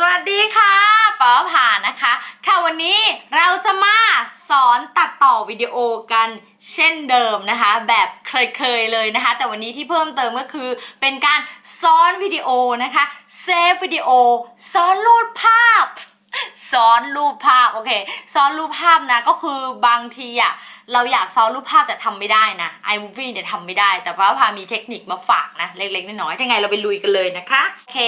สวัสดีค่ะป๋อผ่านนะคะ ค่ะวันนี้เราจะมาสอนตัดต่อวิดีโอกันเช่นเดิมนะคะ แบบเคยๆเลยนะคะ แต่วันนี้ที่เพิ่มเติมก็คือเป็นการซ้อนวิดีโอนะคะเซฟวิดีโอซ้อนรูดภาพ โอเค ซ้อนรูปภาพนะก็คือบางทีอะเราอยากซ้อนรูปภาพแต่ทำไม่ได้นะ iMovie เนี่ยทำไม่ได้ แต่ว่าพามีเทคนิคมาฝากนะ เล็กๆน้อยๆถ้าไงเราไปลุยกันเลยนะคะโอเค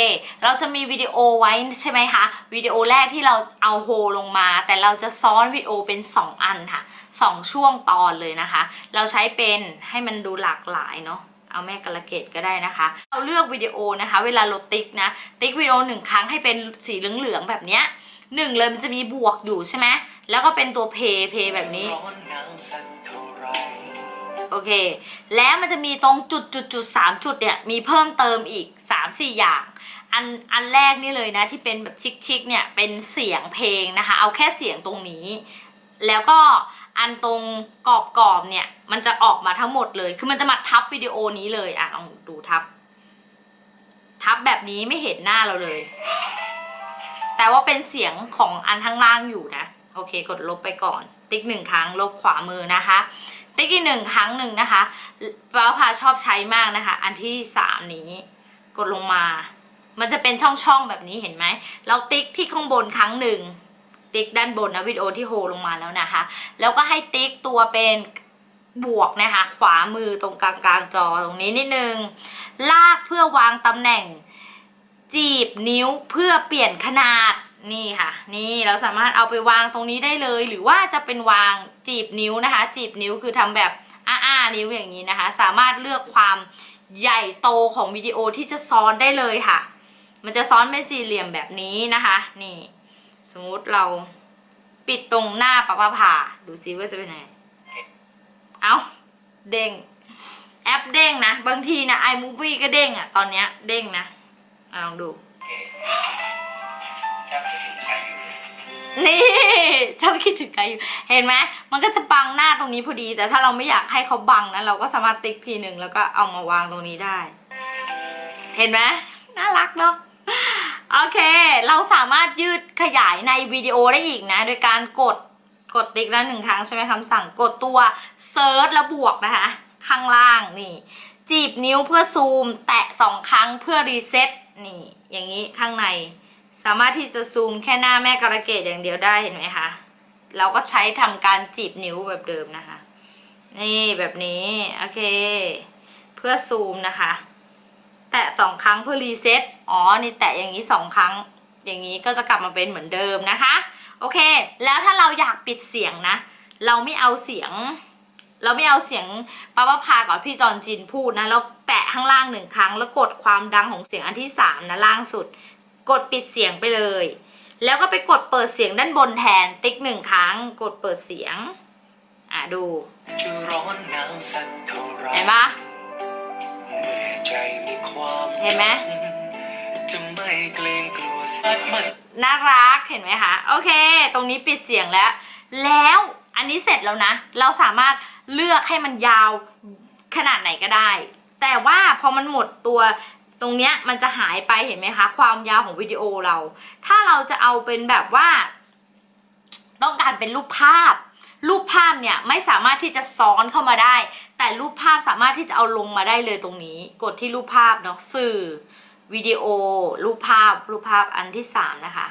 เราจะมีวิดีโอไว้ใช่ไหมคะวิดีโอแรกที่เราเอาโฮลงมา แต่เราจะซ้อนวิดีโอเป็น 2 อันค่ะสองช่วงตอนเลยนะคะ เราใช้เป็นให้มันดูหลากหลายเนาะเอาแม่กระเกดก็ได้นะคะ เราเลือกวิดีโอนะคะ เวลาเราติ๊กนะ ติ๊กวิดีโอหนึ่งครั้งให้เป็นสีเหลืองๆแบบเนี้ย หนึ่งเลยมันจะมีบวกอยู่ใช่ไหมแล้วก็เป็นตัวเพย์เพย์แบบนี้ โอเค แล้วมันจะมีตรงจุดจุดจุดสามจุดเนี่ย มีเพิ่มเติมอีกสามสี่อย่างอันอันแรกนี่เลยนะที่เป็นแบบชิคๆเนี่ยเป็นเสียงเพลงนะคะ เอาแค่เสียงตรงนี้ แล้วก็อันตรงกรอบกรอบๆเนี่ย มันจะออกมาทั้งหมดเลย คือมันจะมาทับวิดีโอนี้เลยอะลองดูทับ ทับแบบนี้ไม่เห็นหน้าเราเลย แต่ว่าเป็นเสียงของอันข้างล่างอยู่นะ โอเค กดลบไปก่อน ติ๊กหนึ่งครั้งลบขวามือนะคะ ติ๊กอีกหนึ่งครั้งหนึ่งนะคะป้าพาชอบใช้มากนะคะ อันที่สามนี้ กดลงมา มันจะเป็นช่องๆแบบนี้เห็นไหม เราติ๊กที่ข้างบนครั้งหนึ่ง ติ๊กด้านบนนะวิดีโอที่โฮลงมาแล้วนะคะ แล้วก็ให้ติ๊กตัวเป็นบวกนะคะ ขวามือตรงกลางกลางจอตรงนี้นิดนึง ลากเพื่อวางตำแหน่ง จีบนิ้วเพื่อเปลี่ยนขนาดนี่ค่ะ นี่เราสามารถเอาไปวางตรงนี้ได้เลย หรือว่าจะเป็นวางจีบนิ้วนะคะ จีบนิ้วคือทำแบบอ้าๆนิ้วอย่างนี้นะคะ สามารถเลือกความใหญ่โตของวิดีโอที่จะซ้อนได้เลยค่ะ มันจะซ้อนเป็นสี่เหลี่ยมแบบนี้นะคะ นี่ สมมุติเราปิดตรงหน้าปะปะผ่าดูซิว่าจะเป็นไงเอาเด้งแอปเด้งนะ บางทีนะ iMovie ก็เด้งอะตอนเนี้ยเด้งนะ อะลองดู นี่เจ้าคิดถึงใครอยู่ เห็นไหมมันก็จะบังหน้าตรงนี้พอดี แต่ถ้าเราไม่อยากให้เขาบังนะเราก็สามารถติ๊กทีหนึ่งแล้วก็เอามาวางตรงนี้ได้ เห็นไหมน่ารักเนาะโอเค เราสามารถยืดขยายในวิดีโอได้อีกนะ โดยการกดกดติ๊กแล้วหนึ่งครั้งใช่ไหมคำสั่งกดตัวเซิร์ชแล้วบวกนะคะ ข้างล่างนี่ จีบนิ้วเพื่อซูม แตะสองครั้งเพื่อรีเซ็ต นี่ อย่างนี้ข้างใน สามารถที่จะซูมแค่หน้าแม่กระเกดอย่างเดียวได้เห็นไหมคะเราก็ใช้ทำการจีบนิ้วแบบเดิมนะคะ นี่แบบนี้โอเค เพื่อซูมนะคะ แตะสองครั้งเพื่อรีเซ็ตอ๋อนี่แตะอย่างนี้สองครั้ง อย่างนี้ก็จะกลับมาเป็นเหมือนเดิมนะคะ โอเค แล้วถ้าเราอยากปิดเสียงนะ เราไม่เอาเสียง เราไม่เอาเสียงป้าป้าพากับพี่จอนจินพูดนะเราแตะข้างล่างหนึ่งครั้ง แล้วกดความดังของเสียงอันที่สามนะล่างสุด กดปิดเสียงไปเลย แล้วก็ไปกดเปิดเสียงด้านบนแทนติ๊กหนึ่งครั้ง กดเปิดเสียง อะดูจะร้อนหนาวสักเท่าไหรเห็นปะเมื่อใจมีความเห็นไหมจะไม่เกรงกลัวสักมันน่ารักเห็นไหมคะ โอเค ตรงนี้ปิดเสียงแล้ว แล้วอันนี้เสร็จแล้วนะ เราสามารถ เลือกให้มันยาวขนาดไหนก็ได้ แต่ว่าพอมันหมดตัวตรงเนี้ยมันจะหายไปเห็นไหมคะ ความยาวของวิดีโอเรา ถ้าเราจะเอาเป็นแบบว่า ต้องการเป็นรูปภาพ รูปภาพเนี่ยไม่สามารถที่จะซ้อนเข้ามาได้ แต่รูปภาพสามารถที่จะเอาลงมาได้เลยตรงนี้ กดที่รูปภาพเนาะสื่อวิดีโอ รูปภาพ รูปภาพอันที่สามนะคะ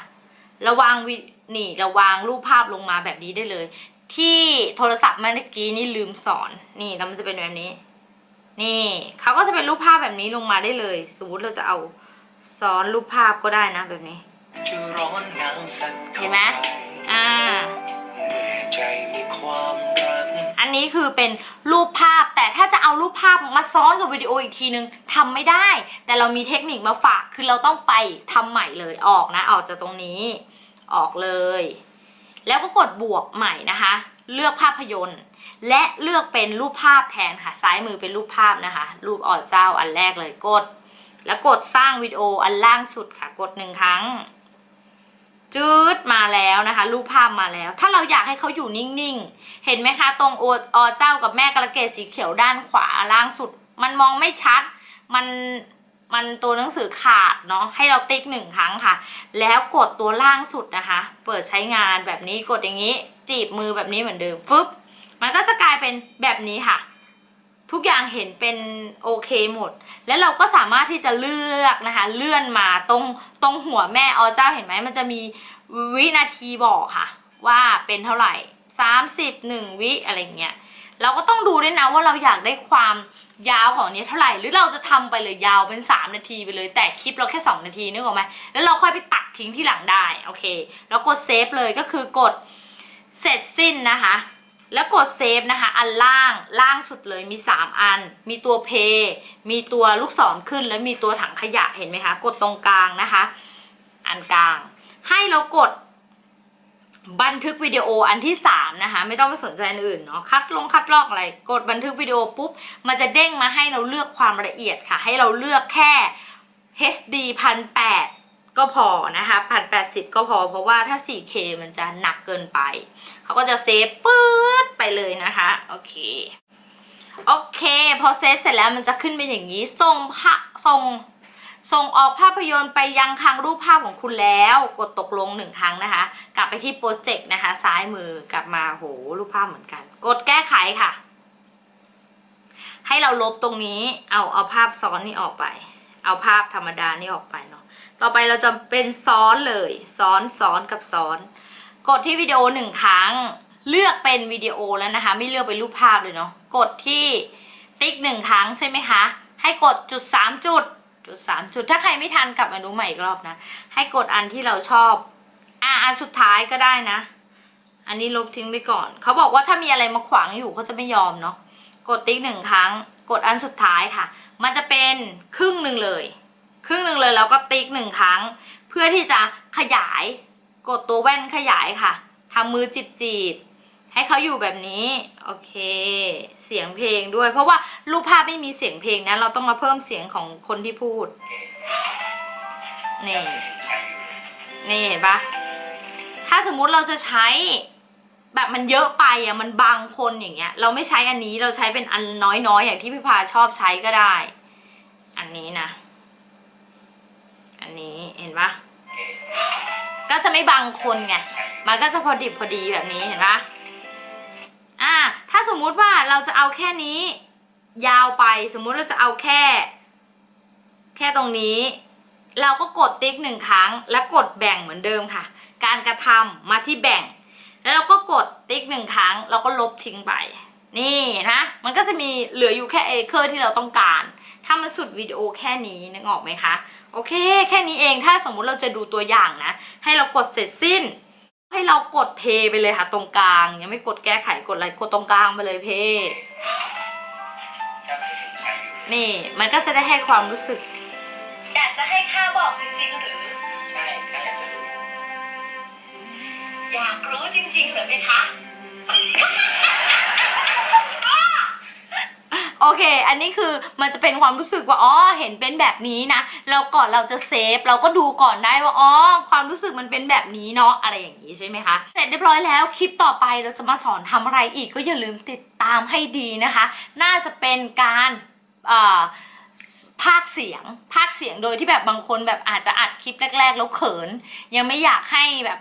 ระวางวินี่ระวางรูปภาพลงมาแบบนี้ได้เลย ที่โทรศัพท์เมื่อกี้นี่ลืมสอน นี่แล้วมันจะเป็นแบบนี้ นี่เขาก็จะเป็นรูปภาพแบบนี้ลงมาได้เลย สมมติเราจะเอาซ้อนรูปภาพก็ได้นะแบบนี้เห็นไหมอ่าอันนี้คือเป็นรูปภาพแต่ถ้าจะเอารูปภาพมาซ้อนกับวิดีโออีกทีนึงทำไม่ได้ แต่เรามีเทคนิคมาฝากคือเราต้องไปทำใหม่เลยออกนะ ออกจากตรงนี้ ออกเลย แล้วก็กดบวกใหม่นะคะ เลือกภาพยนตร์ และเลือกเป็นรูปภาพแทนค่ะ ซ้ายมือเป็นรูปภาพนะคะ รูปอ่อเจ้าอันแรกเลยกด แล้วกดสร้างวิดีโออันล่างสุดค่ะ กดหนึ่งครั้งจืดมาแล้วนะคะ รูปภาพมาแล้ว ถ้าเราอยากให้เขาอยู่นิ่งๆ เห็นไหมคะ ตรงโออเจ้ากับแม่กระเกดสีเขียวด้านขวาล่างสุด มันมองไม่ชัด มัน มันตัวหนังสือขาดเนาะให้เราติ๊กหนึ่งครั้งค่ะ แล้วกดตัวล่างสุดนะคะ เปิดใช้งานแบบนี้กดอย่างนี้ จีบมือแบบนี้เหมือนเดิมฟึบมันก็จะกลายเป็นแบบนี้ค่ะ ทุกอย่างเห็นเป็นโอเคหมด แล้วเราก็สามารถที่จะเลือกนะคะ เลื่อนมาตรงตรงหัวแม่อเจ้าเห็นไหมมันจะมีวินาทีบอกค่ะ ว่าเป็นเท่าไหร่สามสิบหนึ่งวิอะไรเงี้ยเราก็ต้องดูด้วยนะว่าเราอยากได้ความ ยาวของนี้เท่าไหร่หรือเราจะทำไปเลยยาวเป็น 3 นาทีไปเลย แต่คลิปเราแค่ 2 นาทีนึกออกไหมแล้วเราค่อยไปตัดทิ้งที่หลังได้โอเค แล้วกดเซฟเลยก็คือกดเสร็จสิ้นนะคะ แล้วกดเซฟนะคะ อันล่างล่างสุดเลยมี 3 อัน มีตัวเพย์มีตัวลูกศรขึ้น แล้วมีตัวถังขยะเห็นไหมคะ กดตรงกลางนะคะ อันกลาง ให้เรากด บันทึกวิดีโออันที่สามนะคะ ไม่ต้องไปสนใจอันอื่นเนาะคัดลงคัดลอกอะไร กดบันทึกวิดีโอปุ๊บ มันจะเด้งมาให้เราเลือกความละเอียดค่ะ ให้เราเลือกแค่ HD พันแปดก็พอนะคะพันแปดสิบก็พอ เพราะว่าถ้า 4K มันจะหนักเกินไป เขาก็จะเซฟปื๊ดไปเลยนะคะ โอเคโอเค พอเซฟเสร็จแล้วมันจะขึ้นเป็นอย่างนี้ส่งภาส่ง ส่งออกภาพยนตร์ไปยังคลังรูปภาพของคุณแล้ว กดตกลงหนึ่งครั้งนะคะ กลับไปที่โปรเจกต์นะคะ ซ้ายมือกลับมาโหรูปภาพเหมือนกัน กดแก้ไขค่ะ ให้เราลบตรงนี้เอาเอาภาพซ้อนนี่ออกไป เอาภาพธรรมดานี่ออกไปเนาะต่อไปเราจะเป็นซ้อนเลยซ้อนซ้อนกับซ้อน กดที่วิดีโอหนึ่งครั้ง เลือกเป็นวิดีโอแล้วนะคะ ไม่เลือกเป็นรูปภาพเลยเนาะกดที่ติ๊กหนึ่งครั้งใช่ไหมคะให้กดจุดสามจุด จุดสามจุดถ้าใครไม่ทันกลับมาดูใหม่อีกรอบนะ ให้กดอันที่เราชอบ อะอันสุดท้ายก็ได้นะ อันนี้ลบทิ้งไปก่อน เขาบอกว่าถ้ามีอะไรมาขวางอยู่เขาจะไม่ยอมเนาะกดติ๊กหนึ่งครั้ง กดอันสุดท้ายค่ะ มันจะเป็นครึ่งหนึ่งเลย ครึ่งหนึ่งเลยแล้วก็ติ๊กหนึ่งครั้ง เพื่อที่จะขยาย กดตัวแว่นขยายค่ะทำมือจีบจีบ ให้เขาอยู่แบบนี้ โอเค เสียงเพลงด้วย เพราะว่ารูปภาพไม่มีเสียงเพลงนะ เราต้องมาเพิ่มเสียงของคนที่พูด นี่ นี่เห็นปะถ้าสมมุติเราจะใช้ แบบมันเยอะไปอะ มันบางคนอย่างเงี้ย เราไม่ใช้อันนี้ เราใช้เป็นอันน้อยๆ อย่างที่พี่พาชอบใช้ก็ได้ อันนี้นะ อันนี้เห็นปะก็จะไม่บางคนไง มันก็จะพอดิบพอดีแบบนี้เห็นปะ สมมุติว่าเราจะเอาแค่นี้ ยาวไปสมมุติเราจะเอาแค่ แค่ตรงนี้ เราก็กดติ๊กหนึ่งครั้ง แล้วกดแบ่งเหมือนเดิมค่ะ การกระทำมาที่แบ่ง แล้วเราก็กดติ๊กหนึ่งครั้งเราก็ลบทิ้งไป นี่นะ มันก็จะมีเหลืออยู่แค่เอเคอร์ที่เราต้องการ ถ้ามันสุดวิดีโอแค่นี้นึกออกไหมคะ โอเค แค่นี้เองถ้าสมมุติเราจะดูตัวอย่างนะ ให้เรากดเสร็จสิ้น ให้เรากดเพย์ไปเลยค่ะ ตรงกลาง ยังไม่กดแก้ไขกดอะไรกดตรงกลางไปเลยเพย์นี่มันก็จะได้ให้ความรู้สึก อยากจะให้ค่าบอกจริงๆหรือใช่ใช่จะรู้อยากรู้จริงๆหรือไหมคะโอเค อันนี้คือมันจะเป็นความรู้สึกว่าอ๋อเห็นเป็นแบบนี้นะแล้วก่อนเราจะเซฟเราก็ดูก่อนได้ว่าอ๋อความรู้สึกมันเป็นแบบนี้เนาะอะไรอย่างนี้ใช่ไหมคะเสร็จเรียบร้อยแล้วคลิปต่อไปเราจะมาสอนทำอะไรอีกก็อย่าลืมติดตามให้ดีนะคะ น่าจะเป็นการอ่อภาคเสียงภาคเสียงโดยที่แบบบางคนแบบอาจจะอัดคลิปแรก ๆ แล้วเขิน ยังไม่อยากให้แบบ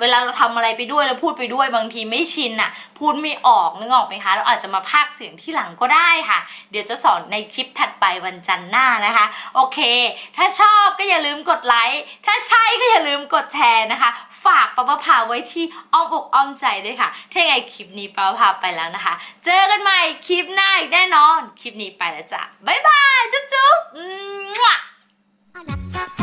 เวลาเราทำอะไรไปด้วยแล้วพูดไปด้วยบางทีไม่ชินน่ะพูดไม่ออกนึกออกไหมคะเราอาจจะมาพากเสียงที่หลังก็ได้ค่ะ เดี๋ยวจะสอนในคลิปถัดไปวันจันทร์หน้านะคะ โอเค ถ้าชอบก็อย่าลืมกดไลค์ถ้าใช่ก็อย่าลืมกดแชร์นะคะ ฝากปะปะพาไว้ที่อ้อมอกอ้อมใจด้วยค่ะถ้าไงคลิปนี้ปะปะพาไปแล้วนะคะ เจอกันใหม่คลิปหน้าอีกแน่นอนคลิปนี้ไปแล้วจ้ะบ๊ายบายจุ๊บจุ๊บ 아랍차